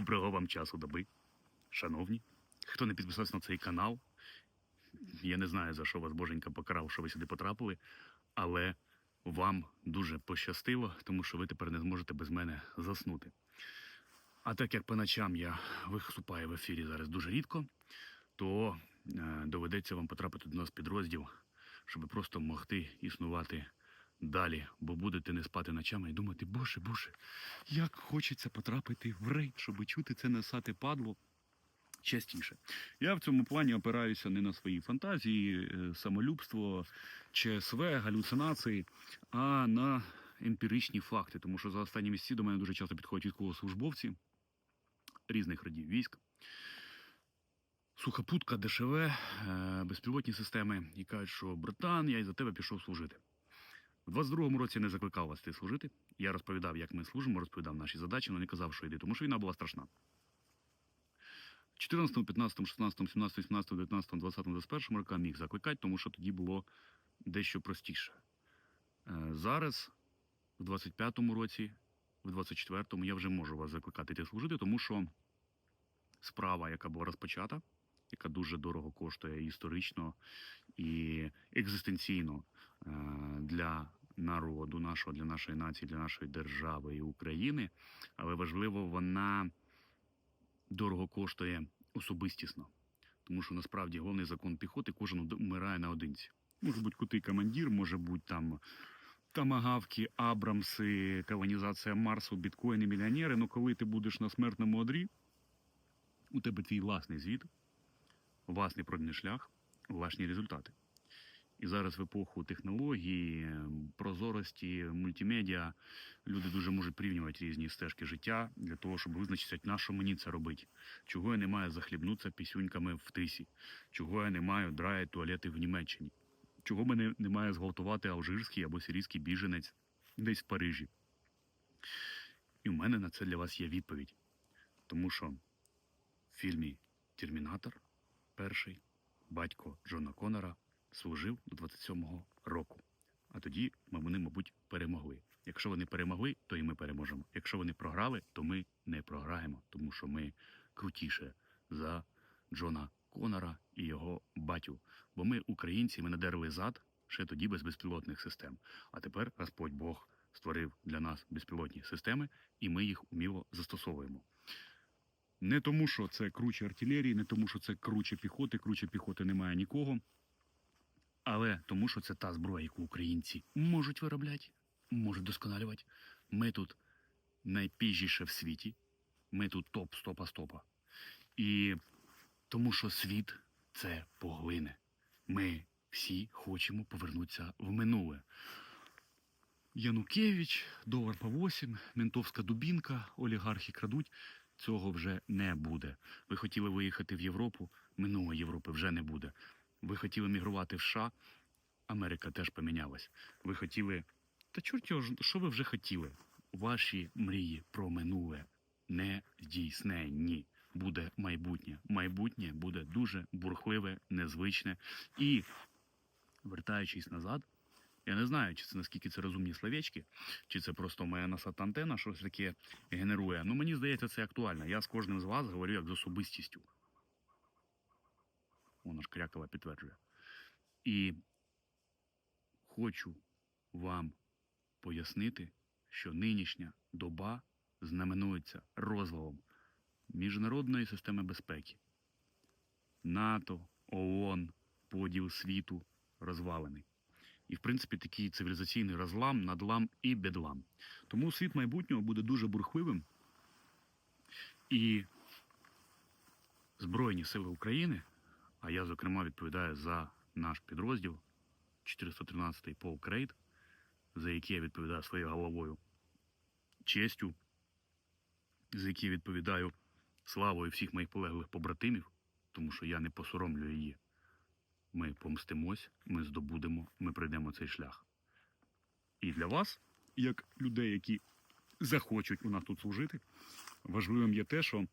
Доброго вам часу доби, шановні. Хто не підписався на цей канал, я не знаю, за що вас Боженька покарав, що ви сюди потрапили, але вам дуже пощастило, тому що ви тепер не зможете без мене заснути. А так як по ночам я виступаю в ефірі зараз дуже рідко, то е, доведеться вам потрапити до нас підрозділ, щоб просто могти існувати далі, бо будете не спати ночами і думати, боже, боже, як хочеться потрапити в рейд, щоб чути це несати падло частіше. Я в цьому плані опираюся не на свої фантазії, е, самолюбство, ЧСВ, галюцинації, а на емпіричні факти. Тому що за останні місяці до мене дуже часто підходять військовослужбовці різних родів військ. Сухопутка, ДШВ, е, безпілотні системи і кажуть, що братан, я із за тебе пішов служити. У 22-му році не закликав вас йти служити. Я розповідав, як ми служимо, розповідав наші задачі, але не казав, що йди, тому що війна була страшна. В 14, 15, 16, 17, 18, 19, 20, 21 роках міг закликати, тому що тоді було дещо простіше. Е, Зараз, в 25-му році, в 24-му, я вже можу вас закликати йти служити, тому що справа, яка була розпочата, яка дуже дорого коштує історично і екзистенційно е, для народу нашого, для нашої нації, для нашої держави і України, але важливо, вона дорого коштує особистісно. Тому що насправді головний закон піхоти кожен вмирає наодинці. Може бути кутий командир, може бути там тамагавки, Абрамси, колонізація Марсу, біткоїни, мільйонери. Ну коли ти будеш на смертному одрі, у тебе твій власний звіт, власний пройдений шлях, власні результати. І зараз в епоху технологій, прозорості, мультимедіа люди дуже можуть порівнювати різні стежки життя для того, щоб визначитися, на що мені це робити. Чого я не маю захлібнутися пісюньками в тисі, чого я не маю драяти туалети в Німеччині, чого мене не має зґвалтувати алжирський або сирійський біженець десь в Парижі. І в мене на це для вас є відповідь. Тому що в фільмі Термінатор перший батько Джона Конора служив до 27-го року. А тоді ми вони, мабуть, перемогли. Якщо вони перемогли, то і ми переможемо. Якщо вони програли, то ми не програємо, тому що ми крутіше за Джона Конора і його батю. Бо ми, українці, ми надерли зад ще тоді без безпілотних систем. А тепер Господь Бог створив для нас безпілотні системи, і ми їх уміло застосовуємо. Не тому, що це круче артилерії, не тому, що це круче піхоти, круче піхоти немає нікого. Але тому, що це та зброя, яку українці можуть виробляти, можуть досконалювати. Ми тут найпіжіше в світі. Ми тут топ стопа стопа. І тому, що світ це поглине. Ми всі хочемо повернутися в минуле. Янукевич, долар по 8, ментовська дубінка, олігархи крадуть. Цього вже не буде. Ви хотіли виїхати в Європу, минулої Європи вже не буде. Ви хотіли мігрувати в США, Америка теж помінялась. Ви хотіли. Та чорт його, що ви вже хотіли? Ваші мрії про минуле не здійсненні. Буде майбутнє. Майбутнє буде дуже бурхливе, незвичне. І, вертаючись назад, я не знаю, чи це наскільки це розумні словечки, чи це просто моя насата антена щось таке генерує. Ну мені здається, це актуально. Я з кожним з вас говорю як з особистістю. Воно ж Крякова підтверджує. І хочу вам пояснити, що нинішня доба знаменується розвалом міжнародної системи безпеки. НАТО, ООН, поділ світу розвалений. І, в принципі, такий цивілізаційний розлам, надлам і бедлам. Тому світ майбутнього буде дуже бурхливим. І Збройні сили України, а я, зокрема, відповідаю за наш підрозділ 413-й полк Рейд, за який я відповідаю своєю головою, честю, за який відповідаю славою всіх моїх полеглих побратимів, тому що я не посоромлю її. Ми помстимось, ми здобудемо, ми пройдемо цей шлях. І для вас, як людей, які захочуть у нас тут служити, важливим є те, що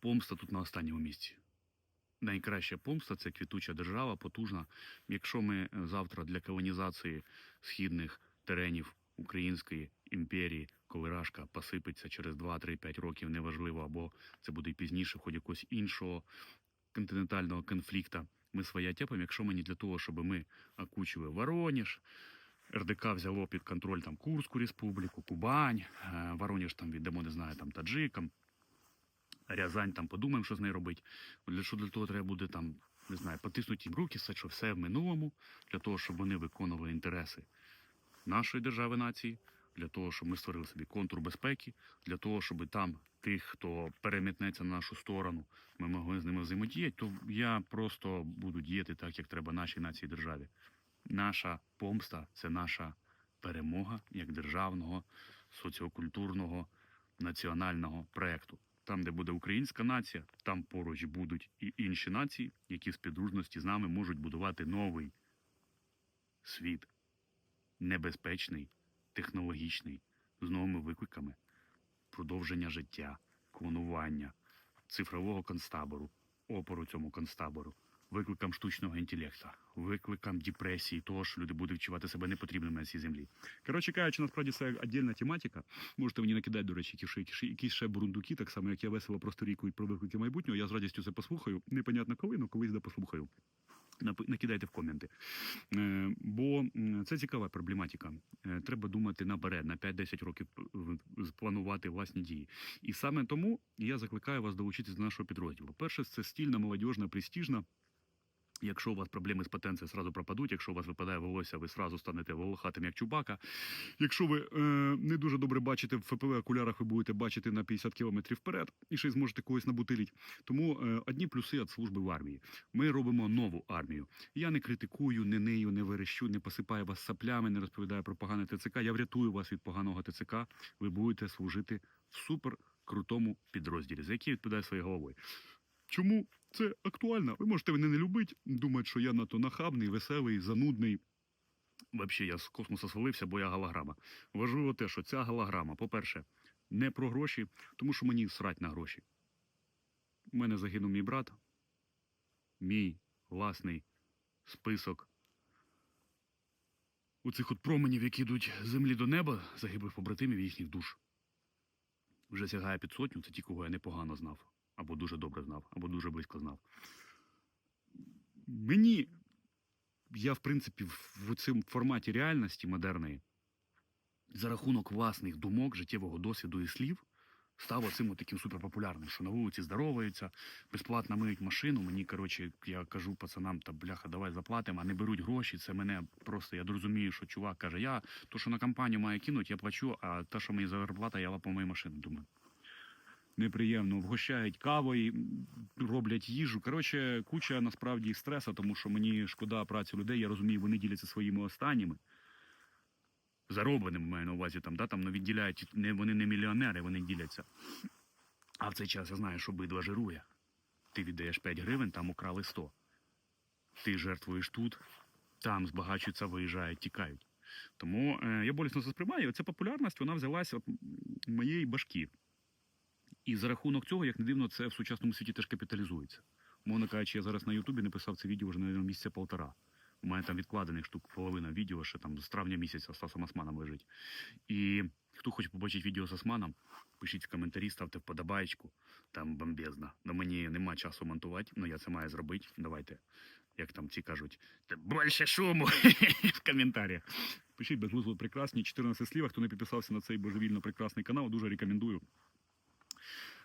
помста тут на останньому місці. Найкраща помста це квітуча держава, потужна. Якщо ми завтра для колонізації східних теренів української імперії, коли Рашка посипеться через 2-3-5 років, неважливо, або це буде пізніше в ході якогось іншого континентального конфлікту. Ми своя тепимо, якщо мені для того, щоб ми окучили Вороніж, РДК взяло під контроль там Курську республіку, Кубань, е, Вороніж там віддамо, не знаю, там таджикам, Рязань там подумаємо, що з нею робити. Для що для того треба буде там, не знаю, потиснути їм руки, все, що все в минулому, для того, щоб вони виконували інтереси нашої держави нації, для того, щоб ми створили собі контур безпеки, для того, щоб там тих, хто перемітнеться на нашу сторону, ми могли з ними взаємодіяти, то я просто буду діяти так, як треба нашій нації державі. Наша помста це наша перемога як державного, соціокультурного, національного проекту. Там, де буде українська нація, там поруч будуть і інші нації, які в співдружності з нами можуть будувати новий світ, небезпечний, технологічний, з новими викликами, продовження життя, клонування, цифрового концтабору, опору цьому концтабору, викликам штучного інтелекту, викликам депресії, того, що люди будуть відчувати себе непотрібними на цій землі. Коротше кажучи, насправді це віддільна тематика. Можете мені накидати, до речі, ще- ще бурундуки, так само, як я весело просто рікую про виклики майбутнього. Я з радістю це послухаю. Непонятно коли, але колись да послухаю. Накидайте в коменти. Е, Бо це цікава проблематика. Е, Треба думати наперед, на 5-10 років планувати власні дії. І саме тому я закликаю вас долучитись до нашого підрозділу. Перше, це стільна, молодіжна, престижна. Якщо у вас проблеми з потенцією, сразу пропадуть. Якщо у вас випадає волосся, ви сразу станете волохатим, як чубака. Якщо ви е, не дуже добре бачите в ФПВ окулярах, ви будете бачити на 50 кілометрів вперед і ще й зможете когось набутиліть. Тому е, одні плюси від служби в армії. Ми робимо нову армію. Я не критикую, не нею, не верещу, не посипаю вас саплями, не розповідаю про погане ТЦК. Я врятую вас від поганого ТЦК. Ви будете служити в супер крутому підрозділі, за який відповідає своєю головою. Чому це актуально? Ви можете мене не любити, думати, що я надто нахабний, веселий, занудний. Взагалі, я з космосу свалився, бо я голограма. Важливо те, що ця голограма, по-перше, не про гроші, тому що мені срать на гроші. У мене загинув мій брат, мій власний список. У цих от променів, які йдуть з землі до неба, загиблих побратимів і їхніх душ. Вже сягає під сотню, це ті, кого я непогано знав, або дуже добре знав, або дуже близько знав. Мені, я, в принципі, в, цьому форматі реальності модерної, за рахунок власних думок, життєвого досвіду і слів, став оцим таким суперпопулярним, що на вулиці здороваються, безплатно миють машину. Мені, коротше, я кажу пацанам, та бляха, давай заплатимо, а не беруть гроші. Це мене просто я розумію, що чувак каже, я то, що на компанію маю кинуть, я плачу, а те, що мені зарплата, я лапу мою машину. Думаю. Неприємно, вгощають кавою, роблять їжу. Коротше, куча насправді стресу, тому що мені шкода праці людей. Я розумію, вони діляться своїми останніми. Заробленими маю на увазі там, да, там ну, відділяють, не, вони не мільйонери, вони діляться. А в цей час я знаю, що бидва жирує. Ти віддаєш 5 гривень, там украли 100. Ти жертвуєш тут, там збагачуються, виїжджають, тікають. Тому е, я болісно це сприймаю. Ця популярність вона взялася от моєї башки. І за рахунок цього, як не дивно, це в сучасному світі теж капіталізується. Мовно кажучи, я зараз на Ютубі написав це відео вже на місяця полтора. У мене там відкладених штук половина відео, ще там з травня місяця з Стасом Османом лежить. І хто хоче побачити відео з Османом, пишіть в коментарі, ставте вподобаєчку. Там бомбезно. Но мені нема часу монтувати, але я це маю зробити. Давайте, як там ці кажуть, «Та більше шуму в коментарях. Пишіть безглузно прекрасні 14 слів. Хто не підписався на цей божевільно прекрасний канал, дуже рекомендую.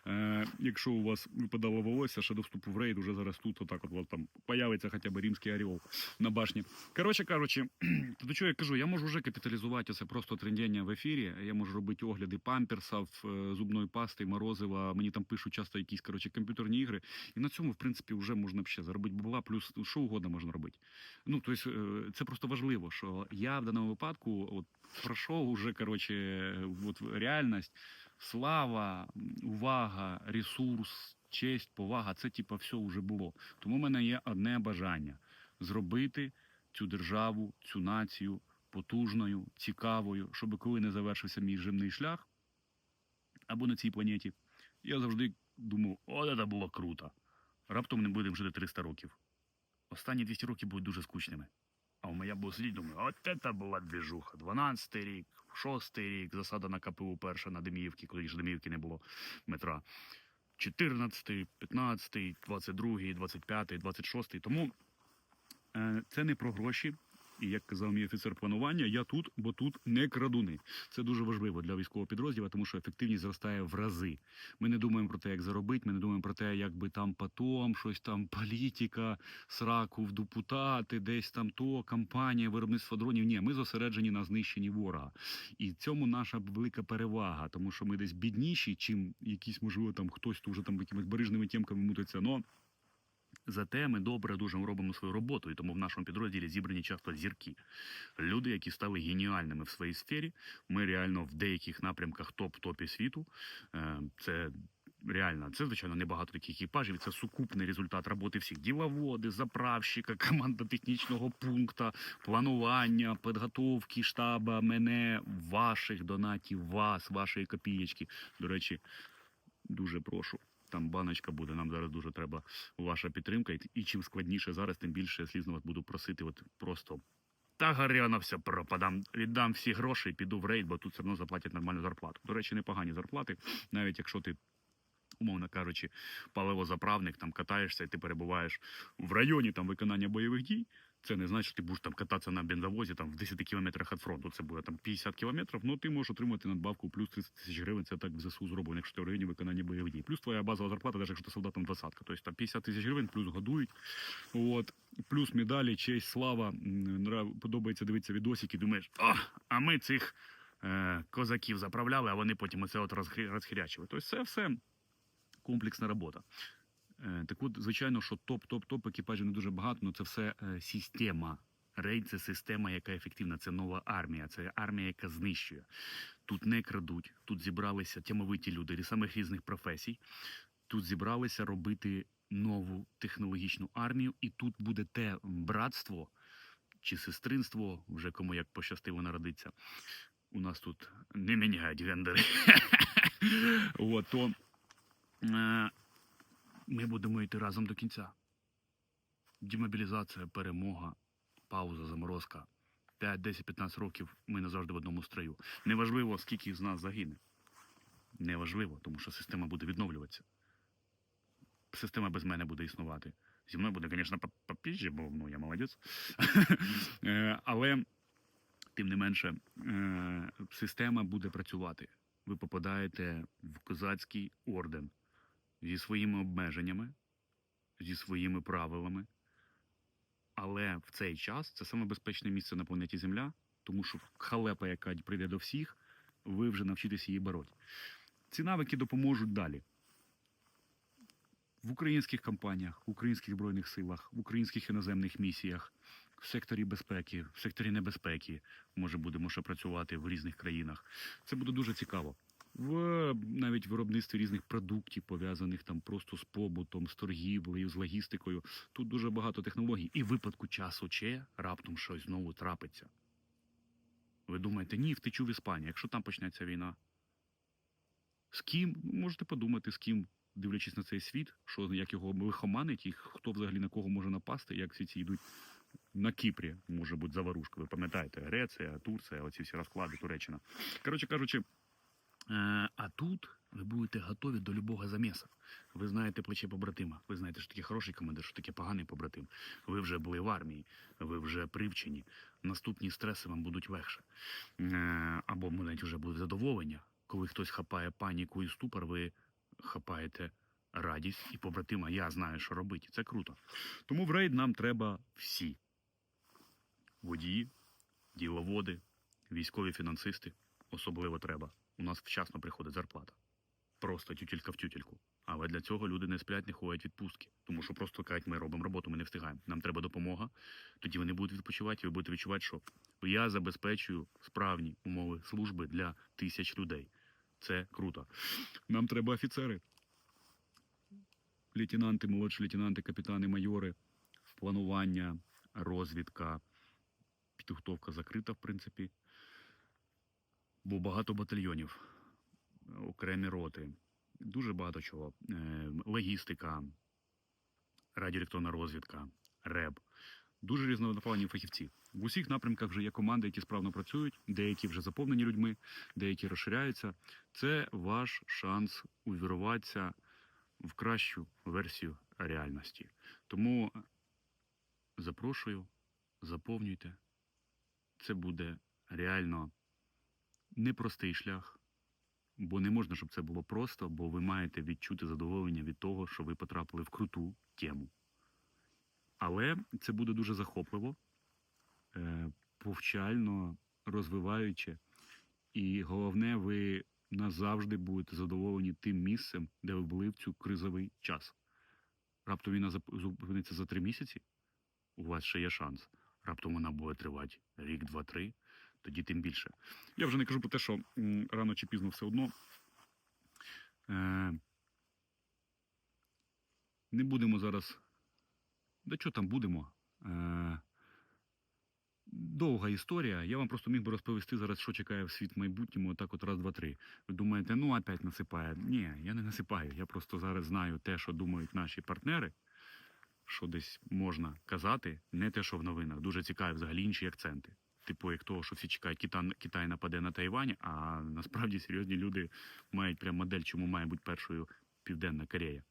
Е, якщо у вас випадало волосся, ще до вступу в рейд, уже зараз тут отак от, там появиться хоча б римський орел на башні. Коротше кажучи, до чого я кажу, я можу вже капіталізувати це просто трендіння в ефірі. Я можу робити огляди памперсів, е, зубної пасти, морозива. Мені там пишуть часто якісь коротше, комп'ютерні ігри. І на цьому, в принципі, вже можна ще заробити бабла, плюс що угодно можна робити. Ну, тобто, е, це просто важливо, що я в даному випадку от, пройшов уже коротше, от, реальність слава, увага, ресурс, честь, повага це типа все вже було. Тому в мене є одне бажання зробити цю державу, цю націю потужною, цікавою, щоб коли не завершився мій земний шлях або на цій планеті, я завжди думав, о, це було круто. Раптом не будемо жити 300 років. Останні 200 років будуть дуже скучними. А у мене був слід, думаю, от це була двіжуха. 12-й рік, 6-й рік, засада на КПУ перша на Деміївці, коли ж Деміївки не було метра. 14, 15, 22, 25, 26. Тому е, це не про гроші. І як казав мій офіцер планування, я тут, бо тут не крадуни. Це дуже важливо для військового підрозділу, тому що ефективність зростає в рази. Ми не думаємо про те, як заробити, ми не думаємо про те, як би там потом, щось там політика, сраку в депутати, десь там то, кампанія, виробництво дронів. Ні, ми зосереджені на знищенні ворога. І цьому наша велика перевага, тому що ми десь бідніші, чим якісь, можливо, там хтось тут вже там якимись барижними тємками мутиться. Но Зате ми добре дуже робимо свою роботу, і тому в нашому підрозділі зібрані часто зірки. Люди, які стали геніальними в своїй сфері. Ми реально в деяких напрямках топ-топі світу. Е, Це реально, це звичайно небагато таких екіпажів. Це сукупний результат роботи всіх діловоди, заправщика, команда технічного пункту, планування, підготовки штаба, мене, ваших донатів, вас, вашої копієчки. До речі, дуже прошу. Там баночка буде. Нам зараз дуже треба ваша підтримка. І, чим складніше зараз, тим більше я слізно вас буду просити. От просто та гаряна все пропадам. Віддам всі гроші піду в рейд, бо тут все одно заплатять нормальну зарплату. До речі, непогані зарплати, навіть якщо ти. Умовно кажучи, паливозаправник, там катаєшся, і ти перебуваєш в районі там виконання бойових дій. Це не значить, що ти будеш там кататися на бензовозі там в 10 кілометрах від фронту. Це буде там 50 кілометрів. Ну ти можеш отримати надбавку плюс 30 тисяч гривень. Це так в ЗСУ зроблено, якщо ти в районі виконання бойових дій. Плюс твоя базова зарплата, навіть якщо ти солдатом двадцятка. Тобто там 50 тисяч гривень, плюс годують. От плюс медалі, честь, слава. Подобається дивитися відосики. Думаєш, а, а ми цих е, козаків заправляли, а вони потім оце от розхи- розхирячили. Тобто це все комплексна робота. Е, Так от, звичайно, що топ-топ-топ екіпажів не дуже багато, але це все е, система. Рейд це система, яка ефективна. Це нова армія. Це армія, яка знищує. Тут не крадуть, тут зібралися тямовиті люди з самих різних професій. Тут зібралися робити нову технологічну армію, і тут буде те братство чи сестринство, вже кому як пощастило народитися. У нас тут не міняють гендери. Е, ми будемо йти разом до кінця. Демобілізація, перемога, пауза, заморозка. 5, 10, 15 років ми назавжди в одному строю. Неважливо, скільки з нас загине. Неважливо, тому що система буде відновлюватися. Система без мене буде існувати. Зі мною буде, звісно, попізже, бо ну, я молодець. Е, Але, тим не менше, е, система буде працювати. Ви попадаєте в козацький орден зі своїми обмеженнями, зі своїми правилами. Але в цей час це саме безпечне місце на планеті Земля, тому що халепа, яка прийде до всіх, ви вже навчитесь її бороти. Ці навики допоможуть далі. В українських компаніях, в українських збройних силах, в українських іноземних місіях, в секторі безпеки, в секторі небезпеки, може будемо ще працювати в різних країнах. Це буде дуже цікаво в навіть виробництві різних продуктів, пов'язаних там просто з побутом, з торгівлею, з логістикою. Тут дуже багато технологій. І в випадку часу че раптом щось знову трапиться. Ви думаєте, ні, втечу в Іспанію, якщо там почнеться війна. З ким? Ну, Можете подумати, з ким, дивлячись на цей світ, що як його лихоманить, і хто взагалі на кого може напасти, як всі ці йдуть на Кіпрі, може бути заварушка. Ви пам'ятаєте, Греція, Турція, оці всі розклади, Туреччина. Коротше кажучи, А тут ви будете готові до любого заміса. Ви знаєте плече побратима. Ви знаєте, що таке хороший командир, що таке поганий побратим. Ви вже були в армії, ви вже привчені. Наступні стреси вам будуть легше. Е, Або навіть вже буде задоволення. Коли хтось хапає паніку і ступор, ви хапаєте радість і побратима. Я знаю, що робити. Це круто. Тому в рейд нам треба всі: водії, діловоди, військові фінансисти. Особливо треба у нас вчасно приходить зарплата. Просто тютелька в тютельку. Але для цього люди не сплять, не ходять відпустки. Тому що просто кажуть, ми робимо роботу, ми не встигаємо. Нам треба допомога. Тоді вони будуть відпочивати, і ви будете відчувати, що я забезпечую справні умови служби для тисяч людей. Це круто. Нам треба офіцери, лейтенанти, молодші лейтенанти, капітани, майори, планування, розвідка, підготовка закрита, в принципі бо багато батальйонів, окремі роти, дуже багато чого. Е, Логістика, радіоелектронна розвідка, РЕБ. дуже різнонаправлені фахівці. В усіх напрямках вже є команди, які справно працюють, деякі вже заповнені людьми, деякі розширяються. Це ваш шанс увіруватися в кращу версію реальності. Тому запрошую, заповнюйте. Це буде реально непростий шлях, бо не можна, щоб це було просто, бо ви маєте відчути задоволення від того, що ви потрапили в круту тему. Але це буде дуже захопливо, е, повчально, розвиваюче. І головне, ви назавжди будете задоволені тим місцем, де ви були в цю кризовий час. Раптом війна зупиниться за три місяці, у вас ще є шанс. Раптом вона буде тривати рік, два, три, тоді тим більше. Я вже не кажу про те, що рано чи пізно все одно. Е, не будемо зараз. Да що там будемо? Е, довга історія. Я вам просто міг би розповісти зараз, що чекає в світ в майбутньому, отак от раз, два, три. Ви думаєте, ну опять насипає. Ні, я не насипаю. Я просто зараз знаю те, що думають наші партнери, що десь можна казати, не те, що в новинах. Дуже цікаві взагалі інші акценти. Типу, як того, що всі чекають, Китай, Китай нападе на Тайвань, а насправді серйозні люди мають прям модель, чому має бути першою Південна Корея.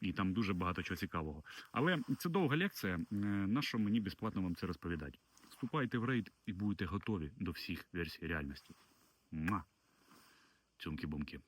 І там дуже багато чого цікавого. Але це довга лекція. Е, На що мені безплатно вам це розповідати? Вступайте в рейд і будете готові до всіх версій реальності. Цьомки-бомки.